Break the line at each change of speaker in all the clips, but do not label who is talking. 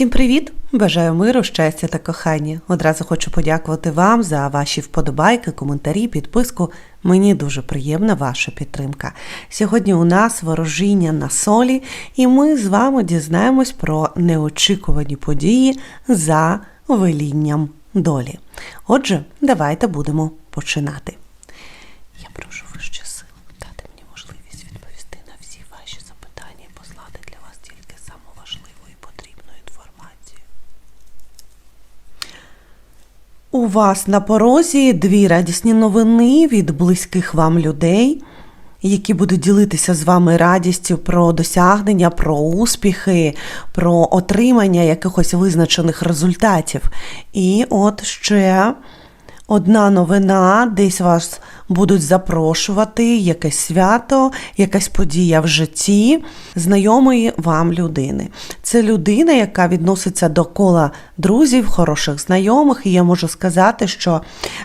Всім привіт! Бажаю миру, щастя та кохання. Одразу хочу подякувати вам за ваші вподобайки, коментарі, підписку. Мені дуже приємна ваша підтримка. Сьогодні у нас ворожіння на солі, і ми з вами дізнаємось про неочікувані події за велінням долі. Отже, давайте будемо починати. Я прошу вище сил дати мені можливість відповісти на всі ваші запитання і послати для вас тільки саму важливу і потрібну інформацію. У вас на порозі дві радісні новини від близьких вам людей, які будуть ділитися з вами радістю про досягнення, про успіхи, про отримання якихось визначених результатів. І от ще одна новина, десь вас будуть запрошувати, якесь свято, якась подія в житті знайомої вам людини. Це людина, яка відноситься до кола друзів, хороших знайомих, і я можу сказати, що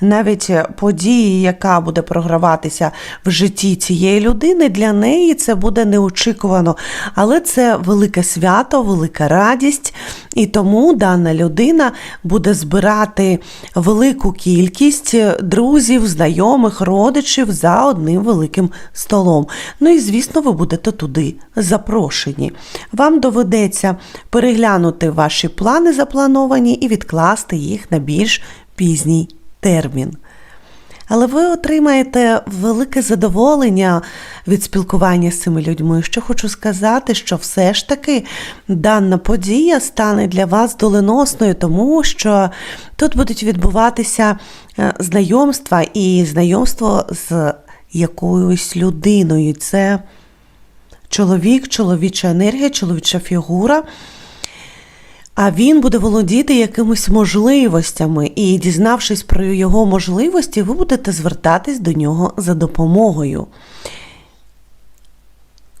навіть події, яка буде програватися в житті цієї людини, для неї це буде неочікувано. Але це велике свято, велика радість, і тому дана людина буде збирати велику кількість друзів, знайомих, родичів за одним великим столом. Ну і звісно, ви будете туди запрошені. Вам доведеться переглянути ваші плани заплановані і відкласти їх на більш пізній термін. Але ви отримаєте велике задоволення від спілкування з цими людьми. Що хочу сказати, що все ж таки дана подія стане для вас доленосною, тому що тут будуть відбуватися е, знайомства і знайомство з якоюсь людиною. Це чоловік, чоловіча енергія, чоловіча фігура. А він буде володіти якимись можливостями, і, дізнавшись про його можливості, ви будете звертатись до нього за допомогою.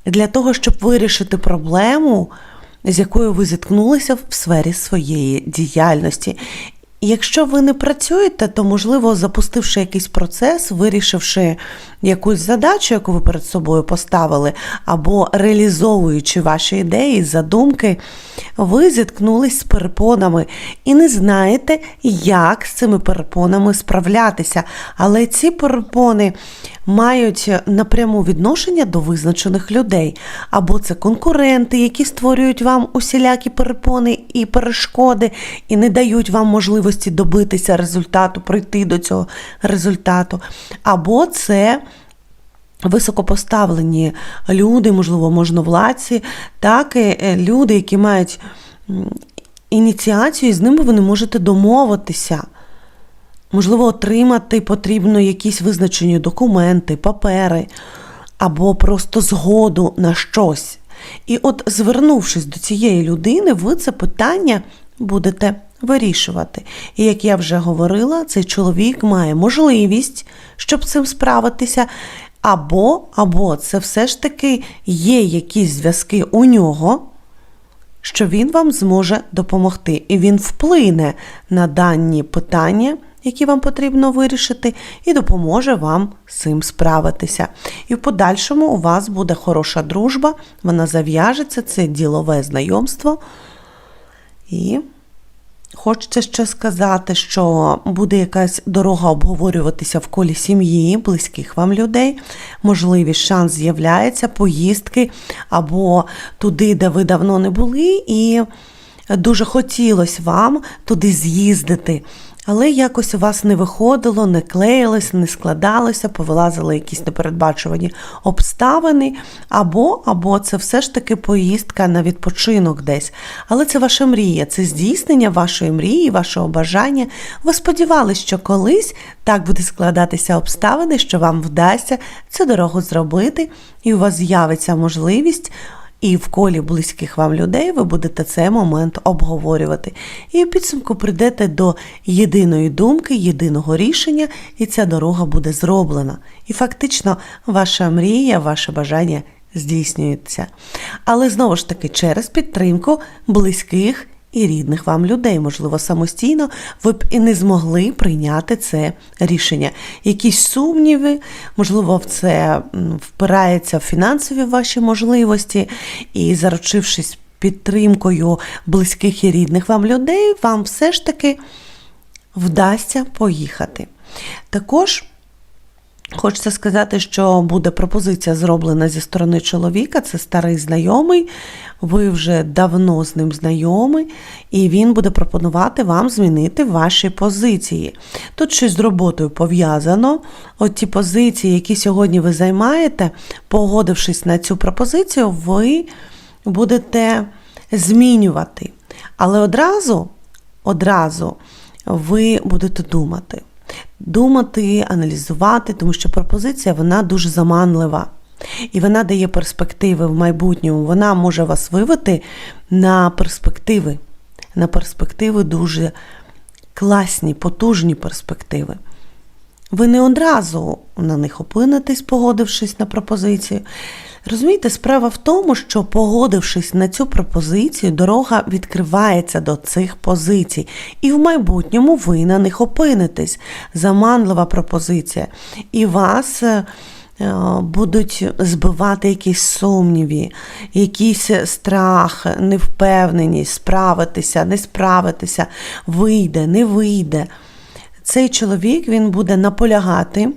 Для того, щоб вирішити проблему, з якою ви зіткнулися в сфері своєї діяльності. Якщо ви не працюєте, то, можливо, запустивши якийсь процес, вирішивши якусь задачу, яку ви перед собою поставили, або реалізовуючи ваші ідеї, задумки, ви зіткнулись з перепонами і не знаєте, як з цими перепонами справлятися. Але ці перепони мають напряму відношення до визначених людей, або це конкуренти, які створюють вам усілякі перепони і перешкоди, і не дають вам можливості добитися результату, прийти до цього результату, або це. Високопоставлені люди, можливо, можновладці, так і люди, які мають ініціацію, і з ними ви не можете домовитися. Можливо, отримати потрібно якісь визначені документи, папери або просто згоду на щось. І от, звернувшись до цієї людини, ви це питання будете вирішувати. І як я вже говорила, цей чоловік має можливість, щоб цим справитися. Або, або це все ж таки є якісь зв'язки у нього, що він вам зможе допомогти. І він вплине на дані питання які вам потрібно вирішити, і допоможе вам з цим справитися. І в подальшому у вас буде хороша дружба, вона зав'яжеться, це ділове знайомство. І хочеться ще сказати, що буде якась дорога обговорюватися в колі сім'ї, близьких вам людей. Можливість шанс з'являється, поїздки або туди, де ви давно не були, і дуже хотілося вам туди з'їздити. Але якось у вас не виходило, не клеїлось, не складалося, повилазили якісь непередбачувані обставини, або або це все ж таки поїздка на відпочинок десь. Але це ваша мрія, це здійснення вашої мрії, вашого бажання. Ви сподівалися, що колись так буде складатися обставини, що вам вдасться цю дорогу зробити, і у вас з'явиться можливість. І в колі близьких вам людей ви будете цей момент обговорювати. І в підсумку прийдете до єдиної думки, єдиного рішення, і ця дорога буде зроблена. І фактично ваша мрія, ваше бажання здійснюється. Але знову ж таки, через підтримку близьких і рідних вам людей. Можливо, самостійно ви б і не змогли прийняти це рішення. Якісь сумніви, можливо, це впирається в фінансові ваші можливості, і заручившись підтримкою близьких і рідних вам людей, вам все ж таки вдасться поїхати. Також Хочеться сказати, що буде пропозиція зроблена зі сторони чоловіка, це старий знайомий, ви вже давно з ним знайомі, і він буде пропонувати вам змінити ваші позиції. Тут щось з роботою пов'язано. От ті позиції, які сьогодні ви займаєте, погодившись на цю пропозицію, ви будете змінювати. Але одразу, одразу ви будете думати думати, аналізувати, тому що пропозиція вона дуже заманлива. І вона дає перспективи в майбутньому. Вона може вас вивити на перспективи. На перспективи дуже класні, потужні перспективи. Ви не одразу на них опинитесь, погодившись на пропозицію. Розумієте, справа в тому, що погодившись на цю пропозицію, дорога відкривається до цих позицій, і в майбутньому ви на них опинитесь. Заманлива пропозиція. І вас. е, е, Будуть збивати якісь сумніви, якийсь страх, невпевненість, справитися, не справитися, вийде, не вийде. Цей чоловік він буде наполягати,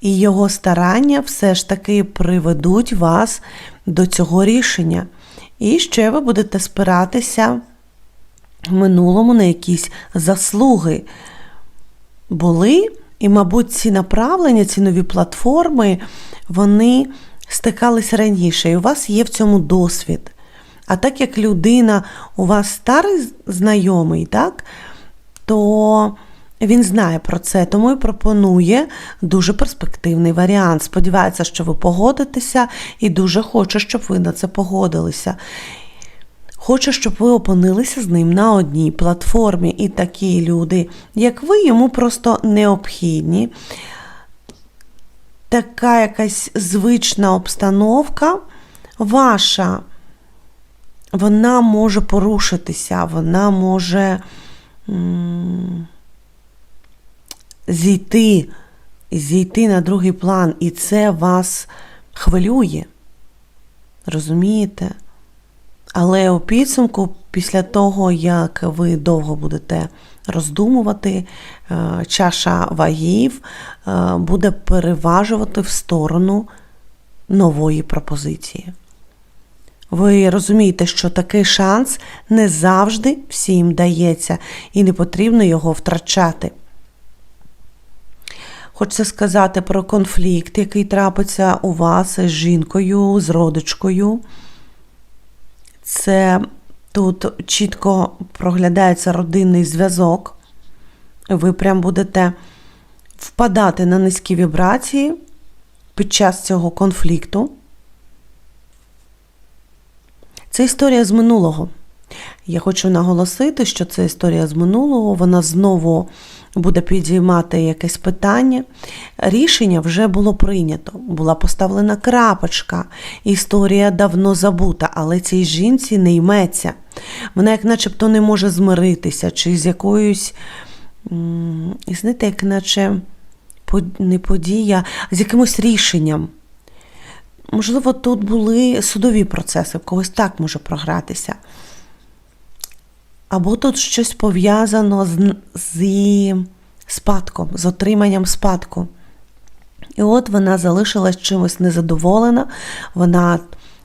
і його старання все ж таки приведуть вас до цього рішення. І ще ви будете спиратися в минулому на якісь заслуги. Були, і, мабуть, ці направлення, ці нові платформи, вони стикались раніше, і у вас є в цьому досвід. А так як людина у вас старий знайомий, так, то він знає про це, тому і пропонує дуже перспективний варіант. Сподівається, що ви погодитеся, і дуже хоче, щоб ви на це погодилися. Хоче, щоб ви опинилися з ним на одній платформі. І такі люди, як ви, йому просто необхідні. Така якась звична обстановка ваша, вона може порушитися, вона може. Зійти, зійти на другий план, і це вас хвилює. Розумієте? Але у підсумку, після того, як ви довго будете роздумувати, е, чаша вагів е, буде переважувати в сторону нової пропозиції. Ви розумієте, що такий шанс не завжди всім дається, і не потрібно його втрачати. Хочеться сказати про конфлікт, який трапиться у вас з жінкою, з родичкою. Це тут чітко проглядається родинний зв'язок. Ви прям будете впадати на низькі вібрації під час цього конфлікту. Це історія з минулого. Я хочу наголосити, що це історія з минулого, вона знову буде підіймати якесь питання. Рішення вже було прийнято, була поставлена крапочка. Історія давно забута, але цій жінці не йметься. Вона, як начебто, не може змиритися, чи з якоюсь, знаєте, як наче не подія, з якимось рішенням. Можливо, тут були судові процеси, в когось так може програтися. Або тут щось пов'язано з, з спадком, з отриманням спадку. І от вона залишилась чимось незадоволена, вона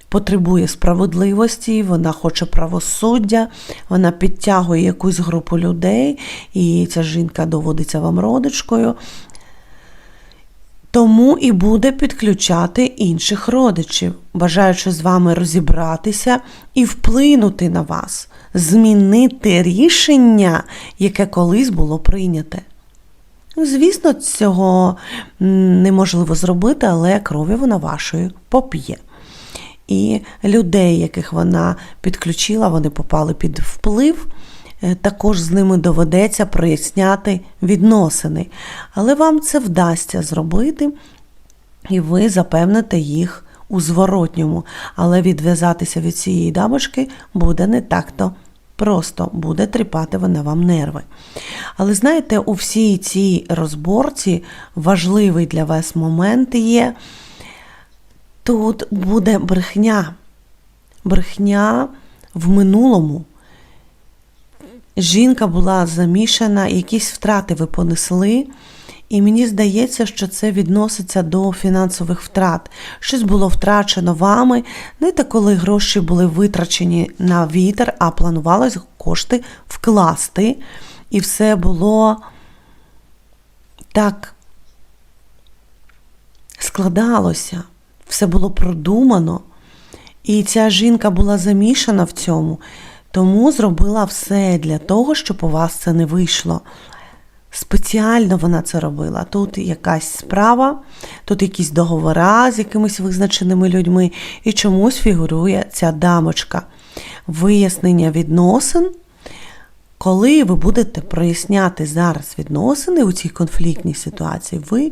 потребує справедливості, вона хоче правосуддя, вона підтягує якусь групу людей, і ця жінка доводиться вам родичкою. Тому і буде підключати інших родичів, бажаючи з вами розібратися і вплинути на вас, змінити рішення, яке колись було прийняте. Звісно, цього неможливо зробити, але крові вона вашою поп'є. І людей, яких вона підключила, вони попали під вплив. Е, Також з ними доведеться проясняти відносини. Але вам це вдасться зробити, і ви запевните їх у зворотньому. Але відв'язатися від цієї дамочки буде не так-то просто, буде тріпати вона вам нерви. Але знаєте, у всій цій розборці важливий для вас момент є. Тут буде брехня. Брехня в минулому. Жінка була замішана, якісь втрати ви понесли. І мені здається, що це відноситься до фінансових втрат. Щось було втрачено вами. Знаєте, коли гроші були витрачені на вітер, а планувалось кошти вкласти. І все було так складалося, все було продумано. І ця жінка була замішана в цьому, тому зробила все для того, щоб у вас це не вийшло. Спеціально вона це робила. Тут якась справа, тут якісь договора з якимись визначеними людьми, і чомусь фігурує ця дамочка. Вияснення відносин. Коли ви будете проясняти зараз відносини у цій конфліктній ситуації, ви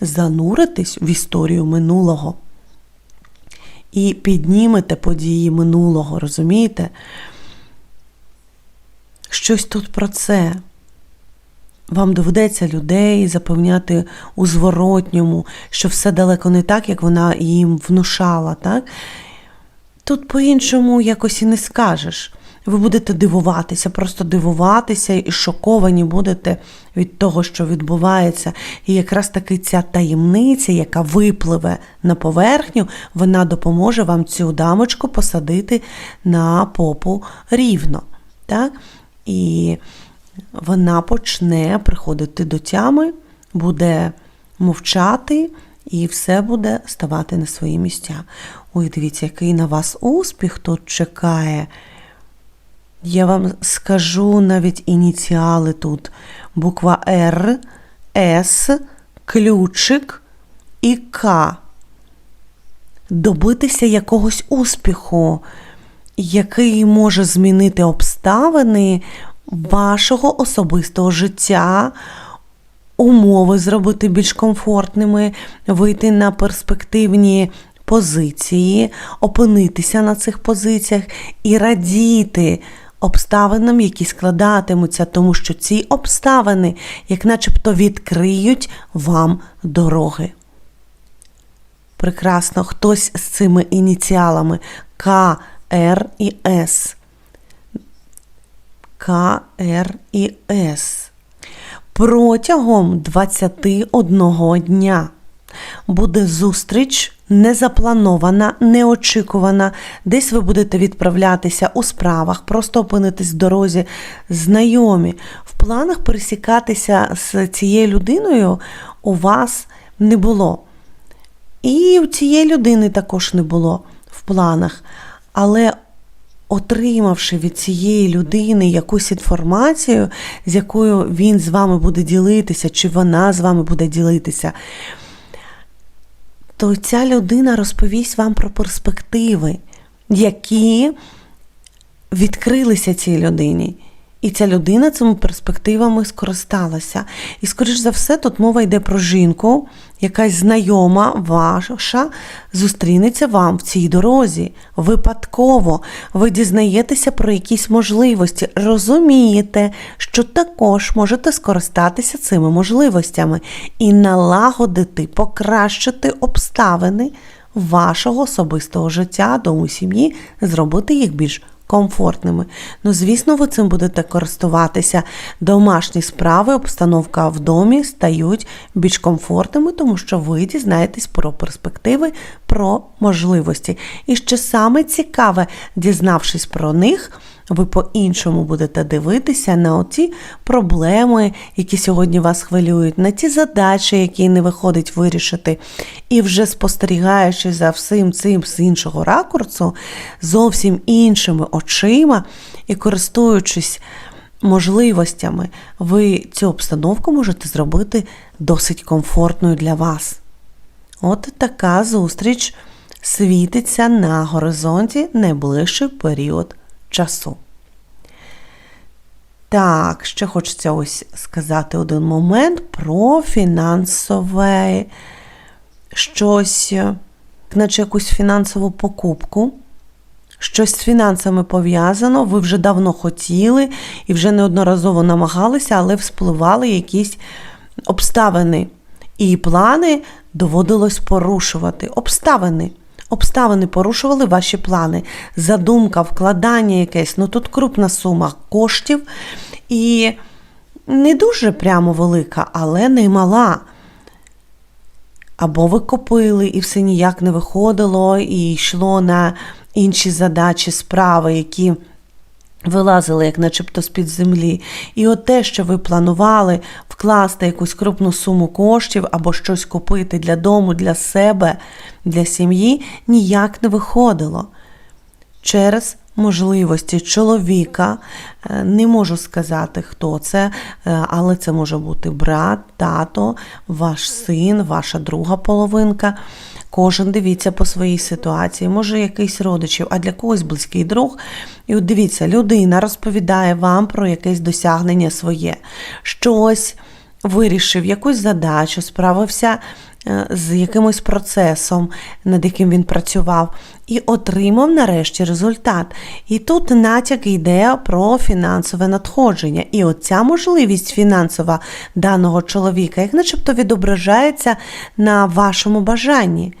зануритесь в історію минулого і піднімете події минулого, розумієте? Щось тут про це. Вам доведеться людей запевняти у зворотньому, що все далеко не так, як вона їм внушала. так? Тут по-іншому якось і не скажеш. Ви будете дивуватися, просто дивуватися і шоковані будете від того, що відбувається. І якраз таки ця таємниця, яка випливе на поверхню, вона допоможе вам цю дамочку посадити на попу рівно. Так? І вона почне приходити до тями, буде мовчати, і все буде ставати на свої місця. Ой, дивіться, який на вас успіх тут чекає. Я вам скажу навіть ініціали тут. Буква Р, С, ключик і К. Добитися якогось успіху, який може змінити обставини вашого особистого життя, умови зробити більш комфортними, вийти на перспективні позиції, опинитися на цих позиціях і радіти обставинам, які складатимуться, тому що ці обставини, як начебто, відкриють вам дороги. Прекрасно, хтось з цими ініціалами К, Р і С. К, Р і С. Протягом 21 дня буде зустріч незапланована, неочікувана. Десь ви будете відправлятися у справах, просто опинитись в дорозі, знайомі. В планах пересікатися з цією людиною у вас не було. І у цієї людини також не було в планах. Але отримавши від цієї людини якусь інформацію, з якою він з вами буде ділитися, чи вона з вами буде ділитися, то ця людина розповість вам про перспективи, які відкрилися цій людині. І ця людина цими перспективами скористалася. І, скоріш за все, тут мова йде про жінку, якась знайома ваша зустрінеться вам в цій дорозі. Випадково ви дізнаєтеся про якісь можливості, розумієте, що також можете скористатися цими можливостями і налагодити, покращити обставини вашого особистого життя, дому сім'ї, зробити їх більш комфортними. Ну, звісно, ви цим будете користуватися. Домашні справи, обстановка в домі стають більш комфортними, тому що ви дізнаєтесь про перспективи, про можливості. І що саме цікаве, дізнавшись про них, ви по-іншому будете дивитися на оті проблеми, які сьогодні вас хвилюють, на ті задачі, які не виходить вирішити. І вже спостерігаючи за всім цим з іншого ракурсу, зовсім іншими очима і користуючись можливостями, ви цю обстановку можете зробити досить комфортною для вас. От така зустріч світиться на горизонті найближчий період часу. Так, ще хочеться ось сказати один момент про фінансове щось, наче якусь фінансову покупку. Щось з фінансами пов'язано, ви вже давно хотіли і вже неодноразово намагалися, але вспливали якісь обставини. І плани доводилось порушувати. Обставини. Обставини порушували ваші плани. Задумка, вкладання якесь, ну тут крупна сума коштів і не дуже прямо велика, але не мала. Або ви копили і все ніяк не виходило, і йшло на інші задачі, справи, які вилазили, як начебто з-під землі. І от те, що ви планували вкласти якусь крупну суму коштів або щось купити для дому, для себе, для сім'ї, ніяк не виходило. Через можливості чоловіка, е, не можу сказати, хто це, е, але це може бути брат, тато, ваш син, ваша друга половинка. Кожен дивіться по своїй ситуації, може якийсь родичів, а для когось близький друг. І от дивіться, людина розповідає вам про якесь досягнення своє, щось вирішив, якусь задачу, справився е, з якимось процесом, над яким він працював, і отримав нарешті результат. І тут натяк йде про фінансове надходження. І оця можливість фінансова даного чоловіка, як начебто відображається на вашому бажанні.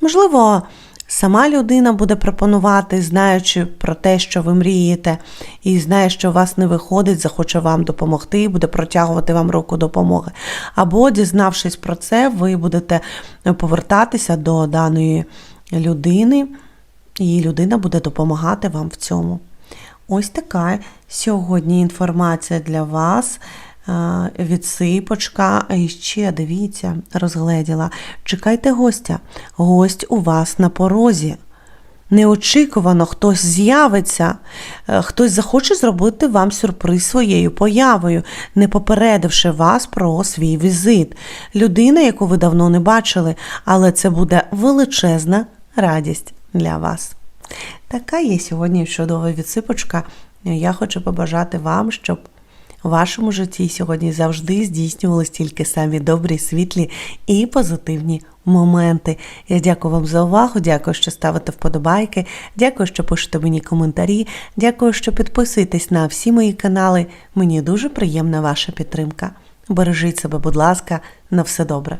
Можливо, сама людина буде пропонувати, знаючи про те, що ви мрієте, і знає, що у вас не виходить, захоче вам допомогти, буде протягувати вам руку допомоги. Або, дізнавшись про це, ви будете повертатися до даної людини, і людина буде допомагати вам в цьому. Ось така сьогодні інформація для вас. Відсипочка, і ще дивіться, розгледіла. Чекайте гостя. Гость у вас на порозі. Неочікувано хтось з'явиться, е, хтось захоче зробити вам сюрприз своєю появою, не попередивши вас про свій візит. Людина, яку ви давно не бачили, але це буде величезна радість для вас. Така є сьогодні чудова відсипочка. Я хочу побажати вам, щоб у вашому житті сьогодні завжди здійснювались тільки самі добрі, світлі і позитивні моменти. Я дякую вам за увагу, дякую, що ставите вподобайки, дякую, що пишете мені коментарі, дякую, що підписуєтесь на всі мої канали. Мені дуже приємна ваша підтримка. Бережіть себе, будь ласка, на все добре.